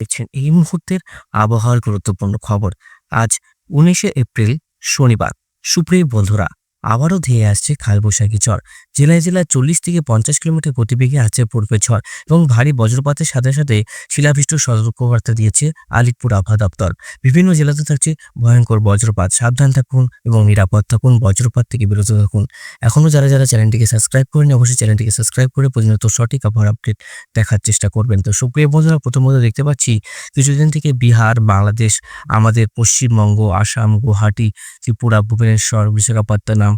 দেখছেন এই মুহূর্তের আবহাওয়ার গুরুত্বপূর্ণ খবর। আজ উনিশে এপ্রিল শনিবার। সুপ্রিয় বন্ধুরা আবারও ধেয়ে আসছে খালবৈশাখী ঝড় জেলায় জেলায় চল্লিশ থেকে পঞ্চাশ কিলোমিটার গতিবেগে আছে পূর্বে ঝড় এবং ভারী বজ্রপাতের সাথে সাথে শিলাবৃষ্ট সতর্কবার্তা দিয়েছে আলিপুর আবহাওয়া দপ্তর। বিভিন্ন জেলাতে থাকছে ভয়ঙ্কর বজ্রপাত। সাবধান থাকুন এবং নিরাপদ থাকুন, বজ্রপাত থেকে বিরত থাকুন। এখনও যারা যারা চ্যানেলটিকে সাবস্ক্রাইব করেন অবশ্যই চ্যানেলটিকে সাবস্ক্রাইব করে প্রতিনিয়ত সঠিক আবহাওয়ার আপডেট দেখার চেষ্টা করবেন। তো সুপ্রিয় বন্ধুরা প্রথমত দেখতে পাচ্ছি, কিছুদিন থেকে বিহার, বাংলাদেশ, আমাদের পশ্চিমবঙ্গ, আসাম, গুয়াহাটি, ত্রিপুরা, ভুবনেশ্বর, বিশাখাপত্তনম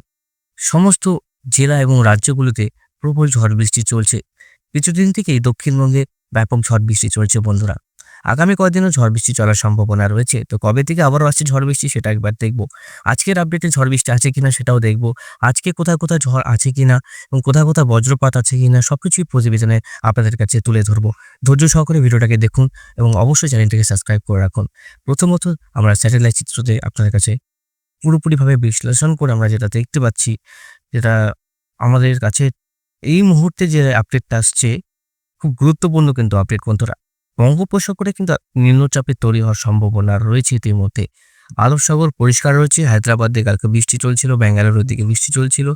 সমস্ত জেলা এবং রাজ্যগুলোতে প্রবল ঝড় বৃষ্টি চলছে। কিছুদিন থেকেই দক্ষিণবঙ্গে ব্যাপক ঝড় বৃষ্টি চলছে বন্ধুরা। আগামী কয়েকদিনও ঝড় বৃষ্টি চলার সম্ভাবনা রয়েছে। তো কবে থেকে আবারও আসছে ঝড় বৃষ্টি সেটা একবার দেখব। আজকের আপডেটে ঝড় বৃষ্টি আছে কিনা সেটাও দেখব। আজকে কোথায় কোথায় ঝড় আছে কিনা এবং কোথায় কোথায় বজ্রপাত আছে কিনা সবকিছুই প্রতিবেদনে আপনাদের কাছে তুলে ধরবো। ধৈর্য সহকারে ভিডিওটাকে দেখুন এবং অবশ্যই চ্যানেলটিকে সাবস্ক্রাইব করে রাখুন। প্রথমত আমরা স্যাটেলাইট চিত্রতে আপনাদের কাছে পুরোপুরিভাবে বিশ্লেষণ করে আমরা যেটা দেখতে পাচ্ছি, যেটা আমাদের কাছে এই মুহূর্তে যে আপডেটটা আসছে, খুব গুরুত্বপূর্ণ কিন্তু আপডেট বন্ধুরা। বঙ্গোপসাগরে কিন্তু নিম্নচাপে তৈরি হওয়ার সম্ভাবনা রয়েছে ইতিমধ্যে। আরব সাগর পরিষ্কার রয়েছে, হায়দ্রাবাদ হায়দ্রাবাদে কালকে বৃষ্টি চলছিল, ব্যাঙ্গালোরের দিকে বৃষ্টি চলছিল,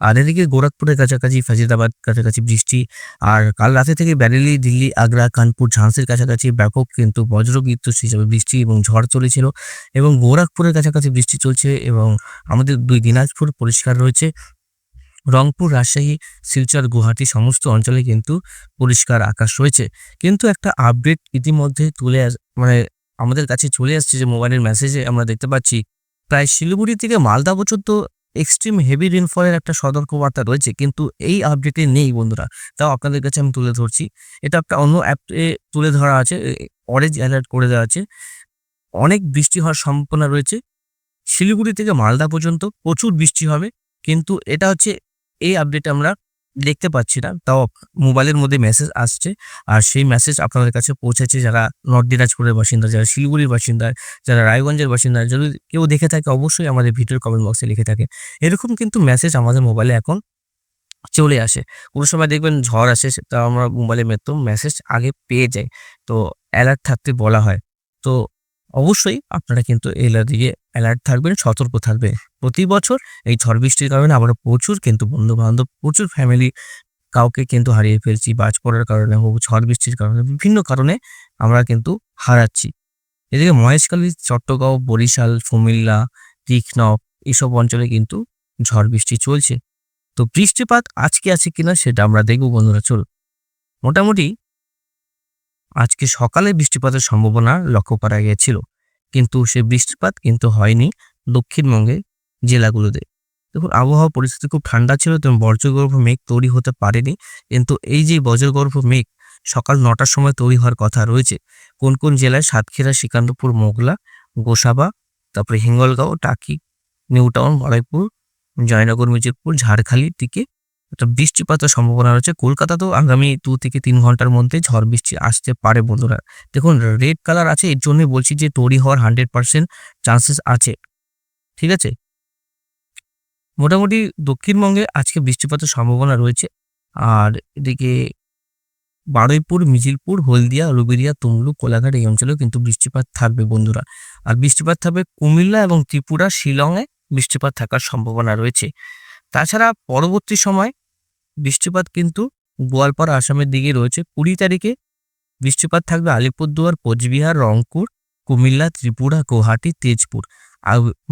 আর এদিকে গোরখপুরের কাছাকাছি ফাজিদাবাদ কাছাকাছি বৃষ্টি, আর কাল রাতে থেকে ব্যারেলি, দিল্লি, আগ্রা, কানপুর ঝাঁসির কাছাকাছি ব্যাপক কিন্তু বজ্রবিদ্যুৎ হিসাবে বৃষ্টি এবং ঝড় চলেছিল এবং গোরখপুরের কাছাকাছি বৃষ্টি চলছে এবং আমাদের দুই দিনাজপুর পরিষ্কার রয়েছে। রংপুর, রাজশাহী, শিলচর, গুয়াহাটি সমস্ত অঞ্চলে কিন্তু পরিষ্কার আকাশ রয়েছে। কিন্তু একটা আপডেট ইতিমধ্যে তুলে মানে আমাদের কাছে চলে আসছে যে মোবাইলের মেসেজে আমরা দেখতে পাচ্ছি, প্রায় শিলিগুড়ি থেকে মালদা পর্যন্ত এক্সট্রিম হেভি রেনফলের একটা সতর্কবার্তা রয়েছে। কিন্তু এই আপডেটে নেই বন্ধুরা। তাও আপনাদের কাছে আমি তুলে ধরছি। এটা একটা অন্য অ্যাপে তুলে ধরা আছে অরেঞ্জ অ্যালার্ট করে দেওয়া আছে। অনেক বৃষ্টি হওয়ার সম্ভাবনা রয়েছে। শিলিগুড়ি থেকে মালদা পর্যন্ত প্রচুর বৃষ্টি হবে। কিন্তু এটা হচ্ছে এই আপডেটে আমরা দেখতে পাচ্ছি না। তাও মোবাইলের মধ্যে মেসেজ আসছে। আর সেই মেসেজ আপনাদের কাছে পৌঁছেছে যারা নর্থ দিনাজপুরের বাসিন্দা, যারা শিলিগুড়ির বাসিন্দা, যারা রায়গঞ্জের বাসিন্দা। যদি কেউ দেখে থাকে, অবশ্যই আমাদের ভিডিওর কমেন্ট বক্সে লিখে থাকে। এরকম কিন্তু মেসেজ আমাদের মোবাইলে এখন চলে আসে। কোনো সময় দেখবেন ঝড় আসে তা আমরা মোবাইলে মেতো মেসেজ আগে পেয়ে যাই। তো অ্যালার্ট থাকতে বলা হয়। তো অবশ্যই আপনারা কিন্তু এলার দিকে অ্যালার্ট থাকবেন, সতর্ক থাকবে প্রতি বছর এই ঝড় বৃষ্টির কারণে আমরা প্রচুর কিন্তু বন্ধু বান্ধব প্রচুর ফ্যামিলি কাউকে কিন্তু হারিয়ে ফেলছি, বাজ পড়ার কারণে হোক, ঝড় বৃষ্টির কারণে বিভিন্ন কারণে আমরা কিন্তু হারাচ্ছি। এদিকে মহেশখালী চট্টগাঁও বরিশাল, কুমিল্লা তীক্ষ্ণব এইসব অঞ্চলে কিন্তু ঝড় বৃষ্টি চলছে। তো বৃষ্টিপাত আজকে আছে কিনা সেটা আমরা দেখব বন্ধুরা চল মোটামুটি আজকে সকালে বৃষ্টিপাতের সম্ভাবনা লক্ষ্য করা গিয়েছিল, কিন্তু সে বৃষ্টিপাত কিন্তু হয়নি দক্ষিণবঙ্গের জেলাগুলোতে। দেখুন, আবহাওয়া পরিস্থিতি খুব ঠান্ডা ছিল, তেমন বজ্রগর্ভ মেঘ তৈরি হতে পারেনি। কিন্তু এই যে বজ্রগর্ভ মেঘ সকাল নটার সময় তৈরি হওয়ার কথা রয়েছে, কোন কোন জেলায়? সাতক্ষীরা শ্রীকান্তপুর মোগলা, গোসাবা, তারপরে হিঙ্গলগাঁও, টাকি নিউ টাউন বারাইপুর জয়নগর মির্জাপুর ঝাড়খালির দিকে একটা বৃষ্টিপাতের সম্ভাবনা রয়েছে। কলকাতাতেও আগামী দু থেকে তিন ঘণ্টার মধ্যে ঝড় বৃষ্টি আসতে পারে বন্ধুরা। দেখুন, রেড কালার আছে, এর জন্যই বলছি যে তৈরি হওয়ার হান্ড্রেড পার্সেন্ট চান্সেস আছে। ঠিক আছে? মোটামুটি দক্ষিণবঙ্গে আজকে বৃষ্টিপাতের সম্ভাবনা রয়েছে। আর এদিকে বারুইপুর, মিজিলপুর, হলদিয়া, রুবিরিয়া তুমলু কোলাঘাট এই অঞ্চলেও কিন্তু বৃষ্টিপাত থাকবে বন্ধুরা। আর বৃষ্টিপাত থাকবে কুমিল্লা এবং ত্রিপুরা, শিলংয়ে বৃষ্টিপাত থাকার সম্ভাবনা রয়েছে। তাছাড়া পরবর্তী সময় বৃষ্টিপাত কিন্তু গোয়ালপাড়া আসামের দিকে রয়েছে। কুড়ি তারিখে বৃষ্টিপাত থাকবে আলিপুরদুয়ার, কোচবিহার, রংপুর, কুমিল্লা, ত্রিপুরা, গুয়াহাটি, তেজপুর।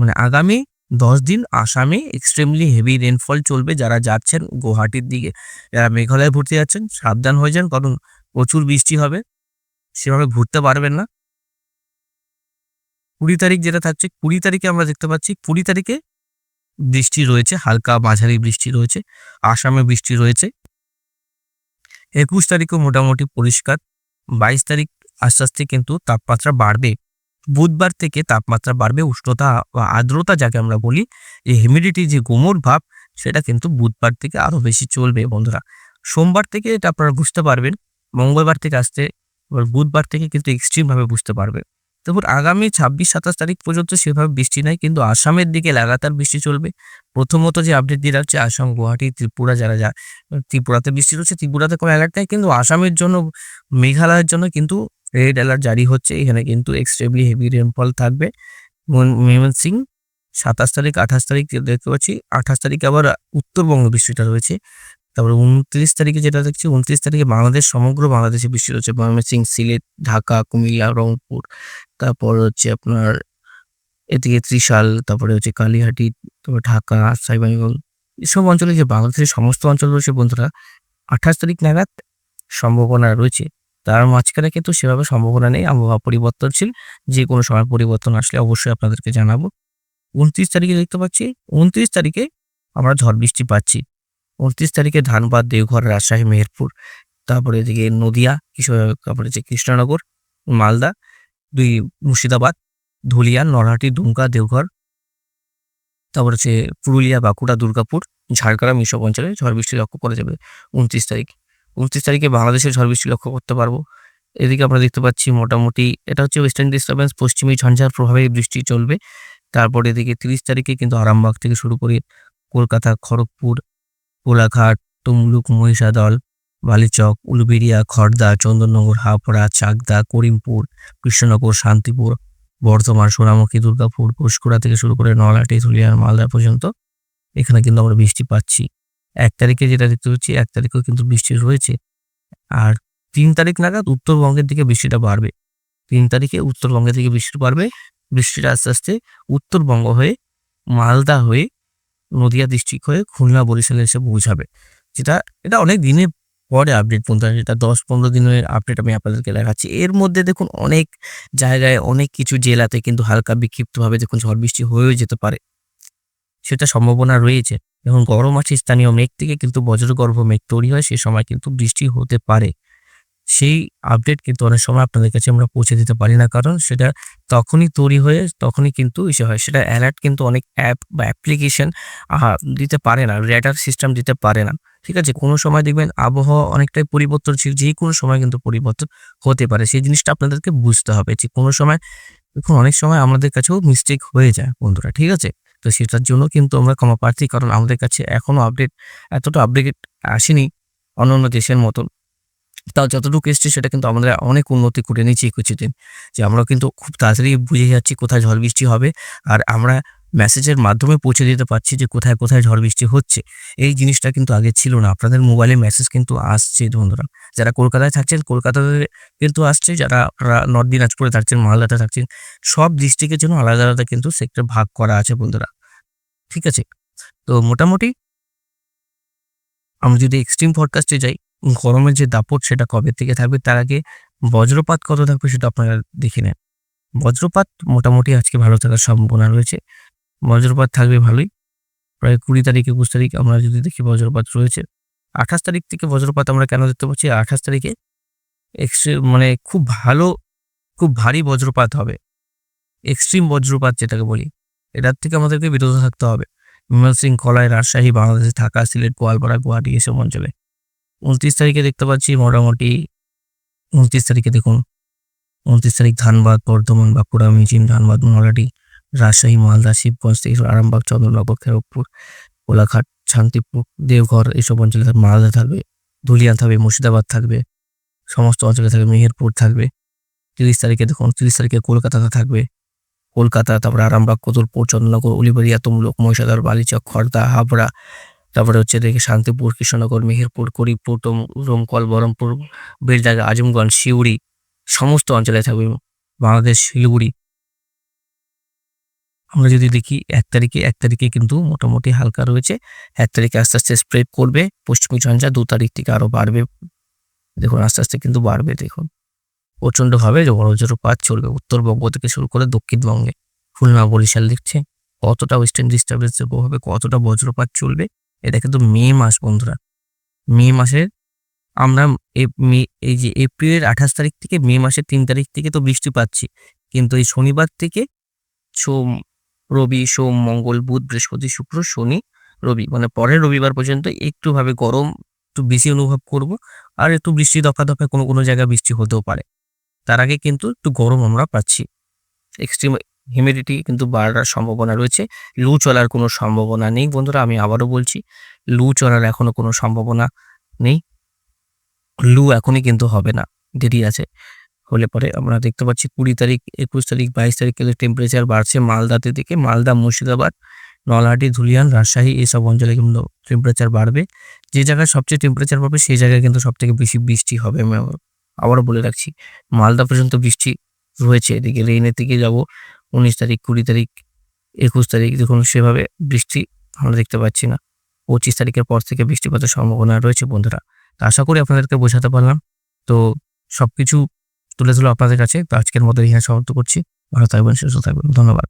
মানে আগামী দশ দিন আসামে এক্সট্রিমলি হেভি রেনফল চলবে যারা যাচ্ছেন গুয়াহাটির দিকে। যারা মেঘালয় ঘুরতে যাচ্ছেন, সাবধান হয়ে যান, কারণ প্রচুর বৃষ্টি হবে। সেভাবে ঘুরতে পারবেন না। কুড়ি তারিখ যেটা থাকছে, কুড়ি তারিখে আমরা দেখতে পাচ্ছি, কুড়ি তারিখে বৃষ্টি রয়েছে, হালকা মাঝারি বৃষ্টি রয়েছে, আসামে বৃষ্টি রয়েছে। একুশ তারিখও মোটামুটি পরিষ্কার, বাইশ তারিখ আস্তে আস্তে কিন্তু তাপমাত্রা বাড়বে। বুধবার থেকে তাপমাত্রা বাড়বে, উষ্ণতা বা আর্দ্রতা যাকে আমরা বলি, এই হিউমিডিটি যে গোমর ভাব, সেটা কিন্তু বুধবার থেকে আরও বেশি চলবে বন্ধুরা। সোমবার থেকে এটা আপনারা বুঝতে পারবেন, মঙ্গলবার থেকে আসতে এবার বুধবার থেকে কিন্তু এক্সট্রিমভাবে বুঝতে পারবে। তারপর আগামী ছাব্বিশ, সাতাশ তারিখ পর্যন্ত সেভাবে বৃষ্টি নাই, কিন্তু আসামের দিকে লাগাতার বৃষ্টি চলবে। প্রথমত যে আপডেট দিয়ে রাখছে, আসাম, গুয়াহাটি, ত্রিপুরা যারা যা, ত্রিপুরাতে বৃষ্টি রয়েছে ত্রিপুরাতে কোনো নেই, কিন্তু আসামের জন্য, মেঘালয়ের জন্য কিন্তু রেড অ্যালার্ট জারি হচ্ছে, এখানে কিন্তু এক্সট্রিমলি হেভি রেনফল থাকবে। সিং সাতাশ তারিখ, আঠাশ তারিখ দেখতে পাচ্ছি, আঠাশ তারিখে আবার উত্তরবঙ্গ বৃষ্টিটা রয়েছে। তারপরে উনত্রিশ তারিখে যেটা দেখছি, উনত্রিশ তারিখে বাংলাদেশ, সমগ্র বাংলাদেশে বৃষ্টি রয়েছে ময়মনসিং সিলেট, ঢাকা, কুমিল্লা, রংপুর, তারপর হচ্ছে আপনার এদিকে ত্রিশাল, তারপরে হচ্ছে কালীহাটি, তারপর ঢাকা সাইবানিগঞ্জ এসব অঞ্চলে যে বাংলাদেশের সমস্ত অঞ্চল রয়েছে বন্ধুরা, আঠাশ তারিখ নাগাদ সম্ভাবনা রয়েছে। তার মাঝখানে কিন্তু সেভাবে সম্ভাবনা নেই। আবহাওয়া পরিবর্তনশীল যে কোনো সময় পরিবর্তন আসলে অবশ্যই আপনাদেরকে জানাব। উনত্রিশ তারিখে দেখতে পাচ্ছি, উনত্রিশ তারিখে আমরা ঝড় বৃষ্টি পাচ্ছি। উনত্রিশ তারিখে ধানবাদ, দেওঘর, রাজশাহী, মেহেরপুর, তারপরে এদিকে নদিয়া, কিশোর, তারপরে যে কৃষ্ণনগর, মালদা, দুই মুর্শিদাবাদ, ধুলিয়া নরহাটি দুমকা, দেওঘর, তারপর হচ্ছে পুরুলিয়া, বাঁকুড়া, দুর্গাপুর, ঝাড়গ্রাম, এইসব অঞ্চলে ঝড় বৃষ্টি লক্ষ্য করা যাবে উনত্রিশ তারিখ। উনত্রিশ তারিখে বাংলাদেশের ঝড় বৃষ্টি লক্ষ্য করতে পারব। এদিকে আমরা দেখতে পাচ্ছি মোটামুটি এটা হচ্ছে ওয়েস্টার্ন ডিস্টার্বেন্স পশ্চিমী ঝঞ্ঝার প্রভাবে বৃষ্টি চলবে। তারপর এদিকে তিরিশ তারিখে কিন্তু আরামবাগ থেকে শুরু করে কলকাতা, খড়গপুর, কোলাঘাট, তমলুক, মহিষাদল, বালিচক, উলুবেড়িয়া খড়দা চন্দননগর, হাওড়া, চাকদা, করিমপুর, কৃষ্ণনগর, শান্তিপুর, বর্ধমান, সোনামুখী, দুর্গাপুর পুষ্কুরা থেকে শুরু করে নলাটি ধুলিয়ান মালদা পর্যন্ত এখানে কিন্তু আমরা বৃষ্টি পাচ্ছি। এক তারিখে যেটা দেখতে পাচ্ছি, এক তারিখেও কিন্তু বৃষ্টি রয়েছে। আর তিন তারিখ নাগাদ উত্তরবঙ্গের দিকে বৃষ্টিটা বাড়বে। তিন তারিখে উত্তরবঙ্গের দিকে বৃষ্টি বাড়বে। বৃষ্টিটা আস্তে আস্তে উত্তরবঙ্গ হয়ে, মালদা হয়ে, নদিয়া ডিস্ট্রিক্ট হয়ে খুলনা, বরিশালে এসে পৌঁছাবে। যেটা, এটা অনেক দিনের পরে আপডেট পর্যন্ত যেটা দশ পনেরো দিনের আপডেট আমি আপনাদেরকে দেখাচ্ছি। এর মধ্যে দেখুন অনেক জায়গায় অনেক কিছু জেলাতে কিন্তু হালকা বিক্ষিপ্তভাবে দেখুন ঝড় বৃষ্টি হয়েও যেতে পারে। সেটা সম্ভাবনা রয়েছে। এবং গরম আছে, স্থানীয় মেঘ থেকে কিন্তু বজ্রগর্ভ মেঘ তৈরি হয়, সে সময় কিন্তু বৃষ্টি হতে পারে। সেই আপডেট কিন্তু অনেক সময় আপনাদের কাছে আমরা পৌঁছে দিতে পারি না, কারণ সেটা তখনই তৈরি হয়ে, তখনই কিন্তু ইসে হয়। সেটা অ্যালার্ট কিন্তু অনেক অ্যাপ বা অ্যাপ্লিকেশন দিতে পারে না রেডার সিস্টেম দিতে পারে না। ঠিক আছে, কোনো সময় দেখবেন আবহাওয়া অনেকটাই পরিবর্তনশীল যে কোনো সময় কিন্তু পরিবর্তন হতে পারে। সেই জিনিসটা আপনাদেরকে বুঝতে হবে যে কোনো সময়, দেখুন, অনেক সময় আমাদের কাছেও মিস্টেক হয়ে যায়, বন্ধুরা, ঠিক আছে? তো সেটার জন্য কিন্তু আমরা ক্ষমা প্রার্থী, কারণ আমাদের কাছে এখনও আপডেট এতটা আপডেট আসেনি অন্য অন্য দেশের মতন। তাও যতটুকু এসছে সেটা কিন্তু আমাদের অনেক উন্নতি করে নিয়েছি কিছুদিন। যে আমরা কিন্তু খুব তাড়াতাড়ি বুঝে যাচ্ছি কোথায় ঝড় বৃষ্টি হবে। আর আমরা মেসেজের মাধ্যমে পৌঁছে দিতে পারছি যে কোথায় কোথায় ঝড় বৃষ্টি হচ্ছে। এই জিনিসটা কিন্তু আগে ছিল না। আপনাদের মোবাইলে মেসেজ কিন্তু আসছে বন্ধুরা। যারা কলকাতায় থাকছেন, কলকাতাতে কিন্তু আসছে। যারা নর্থ দিনাজপুরে থাকছেন, মালদাতে থাকছেন, সব ডিস্ট্রিক্টের জন্য আলাদা আলাদা কিন্তু সেক্টর ভাগ করা আছে বন্ধুরা। ঠিক আছে? তো মোটামুটি আমরা যদি এক্সট্রিম ফরকাস্টে যাই, গরমের যে দাপট সেটা কবে থেকে থাকবে, তার আগে বজ্রপাত কত থাকবে সেটা আপনারা দেখে নেন। বজ্রপাত মোটামুটি আজকে ভালো থাকার সম্ভাবনা রয়েছে। বজ্রপাত থাকবে ভালোই। প্রায় কুড়ি তারিখ, একুশ তারিখ আমরা যদি দেখি বজ্রপাত রয়েছে। আঠাশ তারিখ থেকে বজ্রপাত আমরা কেন দেখতে পাচ্ছি? আঠাশ তারিখে এক্সট্রিম মানে খুব ভালো, খুব ভারী বজ্রপাত হবে। এক্সট্রিম বজ্রপাত যেটাকে বলি। এটার থেকে আমাদেরকে বিরত থাকতে হবে। কলাই রাজশাহী, বাংলাদেশে থাকা সিলেট, গোয়ালপাড়া, গুয়াহাটি এসব অঞ্চলে। উনত্রিশ তারিখে দেখতে পাচ্ছি মোটামুটি, উনত্রিশ তারিখে দেখুন, উনত্রিশ তারিখ ধানবাদ, বর্ধমান, বাঁকুড়া মিচিন ধানবাদ নলাটি রাজশাহী, মালদা, শিবগঞ্জ থেকে আরামবাগ, চন্দ্রনগর, খেরপুর, কোলাঘাট, শান্তিপুর, দেওঘর এইসব অঞ্চলে মালদা থাকবে, ধুলিয়ান থাকবে, মুর্শিদাবাদ থাকবে, সমস্ত অঞ্চলে থাকবে, মেহেরপুর থাকবে, তিরিশ তারিখে দেখুন, তিরিশ তারিখে কলকাতাতে থাকবে, কলকাতা, তারপরে আরামবাগ, কতুলপুর, চন্দ্রনগর, উলিবাড়িয়া, তমলুক মহিষাদর বালিচক খড়দা হাবড়া, তারপরে হচ্ছে দেখে শান্তিপুর, কৃষ্ণনগর, মেহেরপুর, করিমপুর রোমকল বহরমপুর, বেলডাঙ্গা, আজমগঞ্জ শিউড়ি সমস্ত অঞ্চলে থাকবে, বাংলাদেশ, শিলিগুড়ি আমরা যদি দেখি এক তারিখে এক তারিখে কিন্তু মোটামুটি হালকা রয়েছে। এক তারিখে আস্তে আস্তে স্প্রেড করবে। পশ্চিমী ঝঞ্ঝা দু তারিখ থেকে আরও বাড়বে। দেখুন, আস্তে আস্তে কিন্তু বাড়বে, দেখুন। প্রচণ্ডভাবে বজ্রপাত চলবে। উত্তরবঙ্গ থেকে শুরু করে দক্ষিণবঙ্গে। খুলনা, বরিশাল দেখছে কতটা ওয়েস্টার্ন ডিস্টার্বেন্সের প্রভাবে কতটা বজ্রপাত চলবে। এটা কিন্তু মে মাস, বন্ধুরা। মে মাসের আমরা মে, এই যে এপ্রিলের আঠাশ তারিখ থেকে মে মাসের তিন তারিখ থেকে তো বৃষ্টি পাচ্ছি কিন্তু এই শনিবার থেকে রবি, সোম, মঙ্গল, বুধ, বৃহস্পতি, শুক্র, শনি, রবি। মানে পরের রবিবার পর্যন্ত একটুভাবে গরম, একটু বেশি অনুভব করব। আর একটু বৃষ্টি দফা দফায় কোনো কোনো জায়গায় বৃষ্টি হতেও পারে। তার আগে কিন্তু একটু গরম আমরা পাচ্ছি। এক্সট্রিম হিউমিডিটি কিন্তু বাড়ার সম্ভাবনা রয়েছে। লু চলার কোনো সম্ভাবনা নেই বন্ধুরা, আমি আবারও বলছি। লু চলার এখনও কোনো সম্ভাবনা নেই। লু এখনই কিন্তু হবে না। দেরি আছে। হলে পরে আমরা দেখতে পাচ্ছি কুড়ি তারিখ, একুশ তারিখ, বাইশ তারিখ কিন্তু টেম্পারেচার বাড়ছে মালদাতে দিকে। মালদা, মুর্শিদাবাদ, নলহাটি, ধুলিয়ান, রাজশাহী এইসব অঞ্চলে কিন্তু টেম্পারেচার বাড়বে। যে জায়গায় সবচেয়ে টেম্পারেচার পাবে সেই জায়গায় কিন্তু সব থেকে বেশি বৃষ্টি হবে। আমি আবারও বলে রাখছি, মালদা পর্যন্ত বৃষ্টি রয়েছে। এদিকে রেইনের দিকে যাব, উনিশ তারিখ, কুড়ি তারিখ, একুশ তারিখ, দেখুন সেভাবে বৃষ্টি আমরা দেখতে পাচ্ছি না। পঁচিশ তারিখের পর থেকে বৃষ্টিপাতের সম্ভাবনা রয়েছে বন্ধুরা। আশা করি আপনাদেরকে বোঝাতে পারলাম। তো সব কিছু তুলে ধরলো আপনাদের কাছে। তো আজকের মতো এখানে সমাপ্ত করছি। ভালো থাকবেন, সুস্থ থাকবেন। ধন্যবাদ।